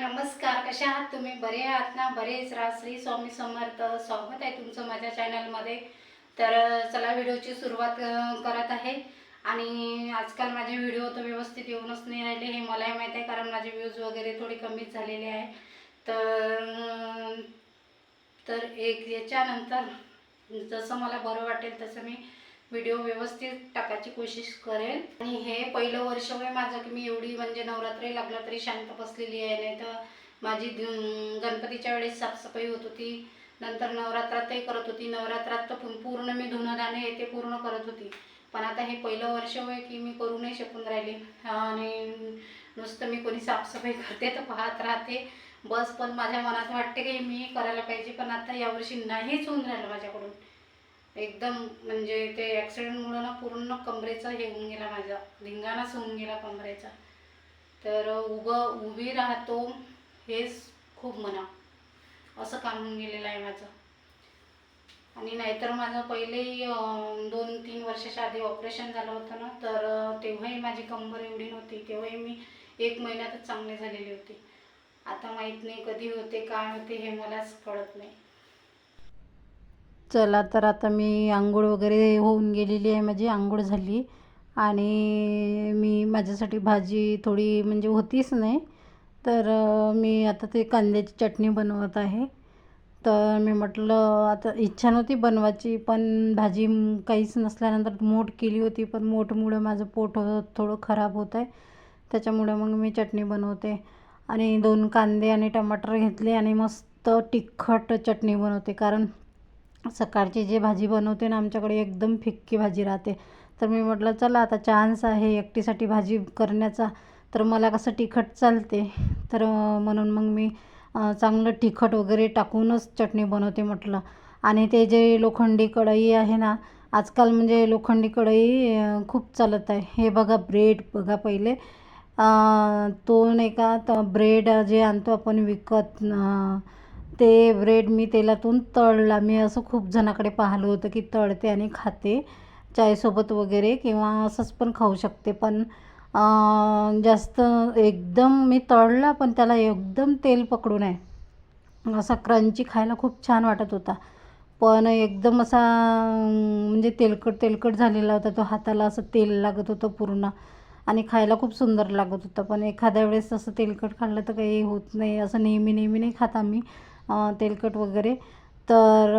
नमस्कार कशा आहात तुम्ही? बरे आहात ना? बरेच राहा श्री स्वामी समर्थ. स्वागत आहे तुमचं माझ्या चॅनलमध्ये तर चला व्हिडिओची सुरुवात करत आहे. आणि आजकाल माझे व्हिडिओ तर व्यवस्थित येऊनच नाही राहिले हे मलाही माहीत आहे कारण माझे व्ह्यूज वगैरे थोडी कमीच झालेले आहे. तर तर एक याच्यानंतर जसं मला बरं वाटेल तसं मी व्हिडिओ व्यवस्थित टाकायची कोशिश करेन. आणि हे पहिलं वर्ष वय माझं की मी एवढी म्हणजे नवरात्री लागलं तरी शांत बसलेली आहे. नाही तर माझी गणपतीच्या वेळेस साफसफाई होत होती. नंतर नवरात्रातही करत होती. नवरात्रात तर पूर्ण मी धुणं हे ते पूर्ण करत होती. पण आता हे पहिलं वर्ष होय की मी करू नाही शकून राहिली. आणि नुसतं मी कोणी साफसफाई करते तर पाहत राहते. बस पण माझ्या मनात वाटते की मी करायला पाहिजे. पण आता यावर्षी नाहीच होऊन राहिलं माझ्याकडून. एकदम म्हणजे ते ॲक्सिडेंटमुळं ना पूर्ण कमरेचा हे होऊन गेला माझा. धिंगाणाच होऊन गेला कमरेचा. तर उभं उभी राहतो हेच खूप म्हणा. असं काम होऊन गेलेलं आहे माझं. आणि नाहीतर माझं पहिलेही दोन तीन वर्षाच्या आधी ऑपरेशन झालं होतं ना तर तेव्हाही माझी कंबर एवढी नव्हती. तेव्हाही मी एक महिन्यातच चांगली झालेली होती. आता माहीत नाही कधी होते काय होते हे मलाच कळत नाही. चला तर आता मी आंघोळ वगैरे होऊन गेलेली आहे माझी आंघोळ झाली. आणि मी माझ्यासाठी भाजी थोडी म्हणजे होतीच नाही. तर मी आता ते कांद्याची चटणी बनवत आहे. तर मी म्हटलं आता इच्छा नव्हती बनवायची पण भाजी काहीच नसल्यानंतर मोठ केली होती पण मोठमुळं माझं पोट थोडं खराब होत आहे. त्याच्यामुळे मग मी चटणी बनवते. आणि दोन कांदे आणि टमाटर घेतले आणि मस्त तिखट चटणी बनवते. कारण सकाळची जी भाजी बनवते ना आमच्याकडे एकदम फिक्की भाजी राहते. तर मी म्हटलं चला आता चान्स आहे एकटीसाठी भाजी करण्याचा. तर मला कसं तिखट चालते? तर म्हणून मग मी चांगलं तिखट वगैरे टाकूनच चटणी बनवते म्हटलं. आणि ते जे लोखंडी कढई आहे ना आजकाल म्हणजे लोखंडी कढई खूप चालत आहे. हे बघा ब्रेड बघा पहिले. तो नाही का तर ब्रेड जे आणतो आपण विकत ते ब्रेड मी तेलातून तळला. मी असं खूप जणाकडे पाहिलं होतं की तळते आणि खाते. चायसोबत वगैरे किंवा असंच पण खाऊ शकते. पण जास्त एकदम मी तळला पण त्याला एकदम तेल पकडून आहे. असा क्रंची खायला खूप छान वाटत होता. पण एकदम असा म्हणजे तेलकट तेलकट झालेला होता. तो हाताला असं तेल लागत होतं पूर्ण. आणि खायला खूप सुंदर लागत होतं. पण एखाद्या वेळेस असं तेलकट खाल्लं तर काही होत नाही. असं नेहमी नेहमी नाही खात आम्ही. तेलकट वगैरे. तर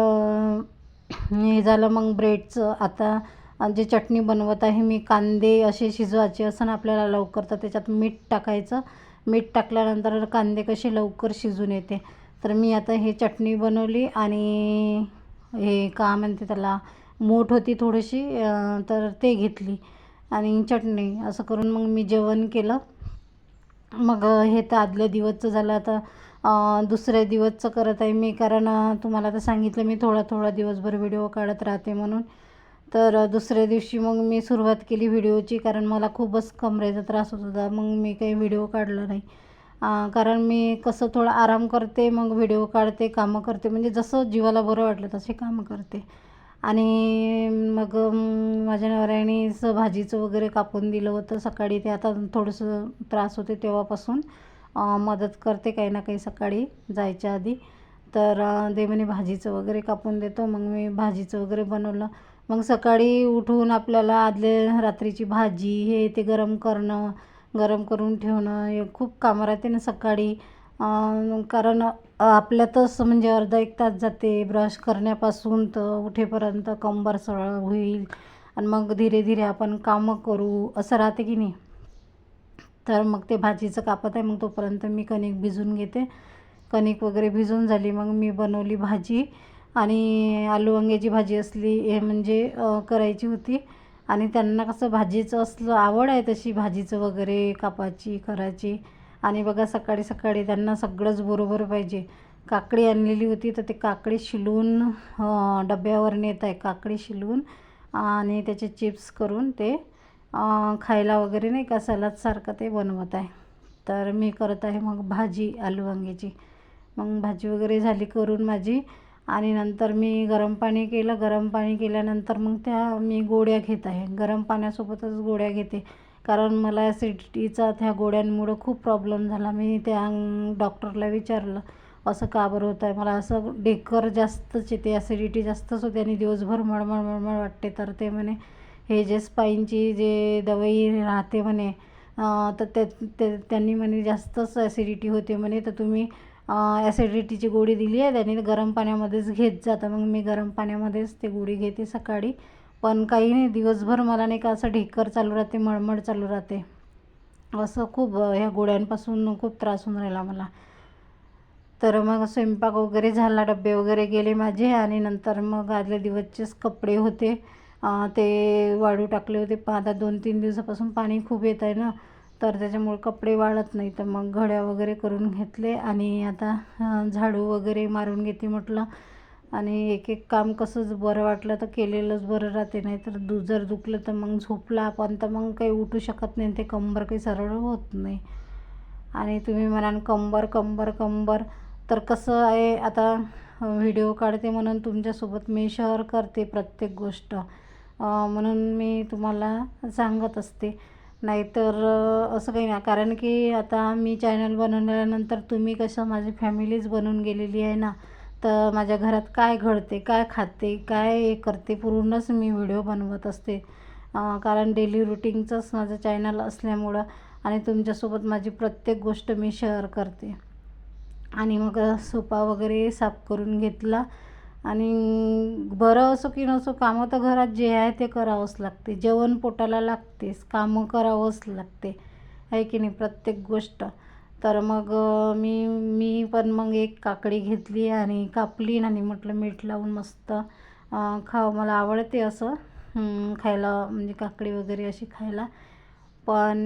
हे झालं मग ब्रेडचं. आता जे चटणी बनवत आहे मी कांदे असे शिजवायचे असं ना आपल्याला लवकर तर त्याच्यात मीठ टाकायचं. मीठ टाकल्यानंतर कांदे कसे लवकर शिजून येते. तर मी आता हे चटणी बनवली आणि हे का म्हणते त्याला मोठ होती थोडीशी तर ते घेतली. आणि चटणी असं करून मग मी जेवण केलं. मग हे तर आदल्या दिवसचं झालं. आता दुसऱ्या दिवसचं करत आहे मी कारण तुम्हाला तर सांगितलं मी थोडा थोडा दिवसभर व्हिडिओ काढत राहते म्हणून. तर दुसऱ्या दिवशी मग मी सुरुवात केली व्हिडिओची कारण मला खूपच कमरेचा त्रास होत होता मग मी काही व्हिडिओ काढला नाही. कारण मी कसं थोडा आराम करते मग व्हिडिओ काढते कामं करते म्हणजे जसं जीवाला बरं वाटलं तसे कामं करते. आणि मग माझ्या नवऱ्याने असं भाजीचं वगैरे कापून दिलं होतं सकाळी ते आता थोडंसं त्रास होते तेव्हापासून. मदत करते काही ना काही सकाळी जायच्या आधी. तर अं, ते म्हणे भाजीचं वगैरे कापून देतो. मग मी भाजीचं वगैरे बनवलं. मग सकाळी उठून आपल्याला आदल्या रात्रीची भाजी हे ते गरम करणं गरम करून ठेवणं हे खूप कामं राहते ना सकाळी. कारण आपल्यातच म्हणजे अर्धा एक तास जाते ब्रश करण्यापासून तर उठेपर्यंत कंबर सरळ होईल. आणि मग धीरे धीरे आपण कामं करू. असं राहते की नाही? तर मग ते भाजीचं कापत आहे. मग तोपर्यंत मी कणिक भिजून घेते. कणिक वगैरे भिजून झाली. मग मी बनवली भाजी. आणि आलू वांग्याची भाजी असली हे म्हणजे करायची होती. आणि त्यांना कसं भाजीचं असलं आवड आहे तशी भाजीचं वगैरे कापायची करायची. आणि बघा सकाळी सकाळी त्यांना सगळंच बरोबर पाहिजे. काकडी आणलेली होती तर ते काकडी शिलून डब्यावर नेत आहे. काकडी शिलून आणि त्याचे चिप्स करून ते खायला वगैरे नाही का सलादसारखं ते बनवत आहे. तर मी करत आहे मग भाजी आलू वांग्याची. मग भाजी वगैरे झाली करून माझी आणि नंतर मी गरम पाणी केलं. गरम पाणी केल्यानंतर मग त्या मी गोळ्या घेत आहे. गरम पाण्यासोबतच गोळ्या घेते. कारण मला ॲसिडिटीचा त्या गोळ्यांमुळं खूप प्रॉब्लेम झाला. मी त्या डॉक्टरला विचारलं असं का बरं होत आहे? मला असं ढेकर जास्तच येते ॲसिडिटी जास्तच होते आणि दिवसभर मळमळ मळमळ वाटते. तर ते म्हणे हे जे स्पाईनची जे दवाई राहते म्हणे तर ते ते त्यांनी म्हणे जास्तच ॲसिडिटी होते म्हणे तर तुम्ही ॲसिडिटीची गोळी दिली आहे त्यांनी गरम पाण्यामध्येच घेत जाता मग मी गरम पाण्यामध्येच ते गोळी घेते सकाळी. पण काही नाही दिवसभर मला नाही का असं ढेकर चालू राहते मळमळ चालू राहते. असं खूप ह्या गोळ्यांपासून खूप त्रास होऊन राहिला मला. तर मग स्वयंपाक वगैरे झाला डबे वगैरे गेले माझे आणि नंतर मग आदल्या दिवसचेच कपडे होते. ते वाळू टाकले होते. पण आता दोन तीन दिवसापासून पाणी खूप येत आहे ना. तर त्याच्यामुळे कपडे वाळत नाही. तर मग घड्या वगैरे करून घेतले आणि आता झाडू वगैरे मारून घेते म्हटलं. आणि एक एक काम कसंच बरं वाटलं तर केलेलंच बरं राहते. नाही तर दु जर दुखलं तर मग झोपला आपण तर मग काही उठू शकत नाही. ते कंबर काही सरळ होत नाही. आणि तुम्ही म्हणाल कंबर कंबर कंबर. तर कसं आहे आता व्हिडिओ काढते म्हणून तुमच्यासोबत मी शेअर करते प्रत्येक गोष्ट. म्हणून मी तुम्हाला सांगत असते. नाहीतर असं काही नाही. कारण की आता मी चॅनल बनवल्यानंतर तुम्ही कसं माझी फॅमिलीच बनून गेलेली आहे ना तर माझ्या घरात काय घडते काय खाते काय हे करते पूर्णच मी व्हिडिओ बनवत असते. कारण डेली रुटीनचंच माझं चॅनल असल्यामुळं आणि तुमच्यासोबत माझी प्रत्येक गोष्ट मी शेअर करते. आणि मग सोपा वगैरे साफ करून घेतला. आणि बरं असो की नसो कामं तर घरात जे आहे ते करावंच लागते. जेवण पोटाला लागतेच कामं करावंच लागते. आहे की नाही? प्रत्येक गोष्ट. तर मग मी मी पण मग एक काकडी घेतली आणि कापली आणि म्हटलं मीठ लावून मस्त खावं. मला आवडते असं खायला म्हणजे काकडी वगैरे अशी खायला. पण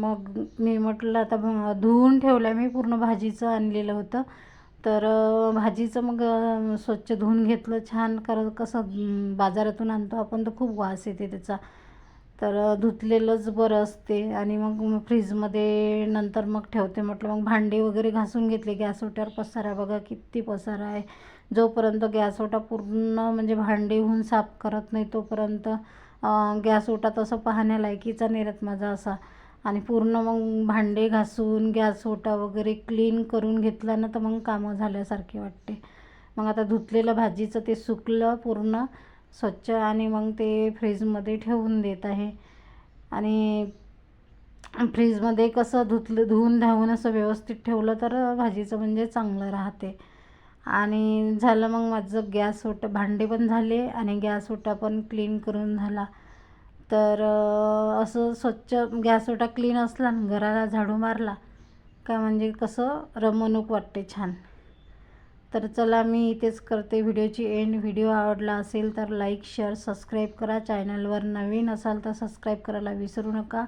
मग मी म्हटलं आता धुवून ठेवलं मी पूर्ण भाजीचं आणलेलं होतं. तर भाजीचं मग स्वच्छ धुवून घेतलं छान कारण कसं बाजारातून आणतो आपण तर खूप वास येते त्याचा. तर धुतलेलंच बरं असते आणि मग फ्रीजमध्ये नंतर मग ठेवते. म्हटलं मग भांडे वगैरे घासून घेतले. गॅस ओट्यावर पसारा बघा किती पसारा आहे. जोपर्यंत गॅस ओटा पूर्ण म्हणजे भांडे होऊन साफ करत नाही तोपर्यंत गॅस ओटा तसं पाहण्यालायकीचा नाही माझा असा. आणि पूर्ण मग भांडे घासून गॅस ओटा वगैरे क्लीन करून घेतला ना तर मग कामं झाल्यासारखे वाटते. मग आता धुतलेलं भाजीचं ते सुकलं पूर्ण स्वच्छ आणि मग ते फ्रीजमध्ये ठेवून देत आहे. आणि फ्रीजमध्ये कसं धुतलं धुवून धावून असं व्यवस्थित ठेवलं तर भाजीचं म्हणजे चांगलं राहते. आणि झालं मग माझं गॅस ओटा भांडे पण झाले आणि गॅस ओटा पण क्लीन करून झाला. तर असं स्वच्छ गॅस ओटा क्लीन असला ना घराला झाडू मारला का म्हणजे कसं? रमणूक वाटते छान. तर चला मी इथेच करते व्हिडिओची एंड. व्हिडिओ आवडला असेल तर लाईक शेअर सबस्क्राईब करा. चॅनलवर नवीन असाल तर सबस्क्राईब करायला विसरू नका.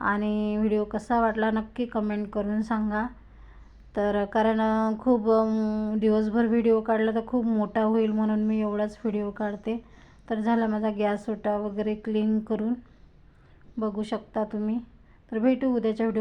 आणि व्हिडिओ कसा वाटला नक्की कमेंट करून सांगा. तर कारण खूप दिवसभर व्हिडिओ काढला तर खूप मोठा होईल म्हणून मी एवढाच व्हिडिओ काढते. तर झाला माझा गॅस ओटा वगैरे क्लीन करून बघू शकता तुम्ही. तर भेटू उद्याच्या व्हिडिओ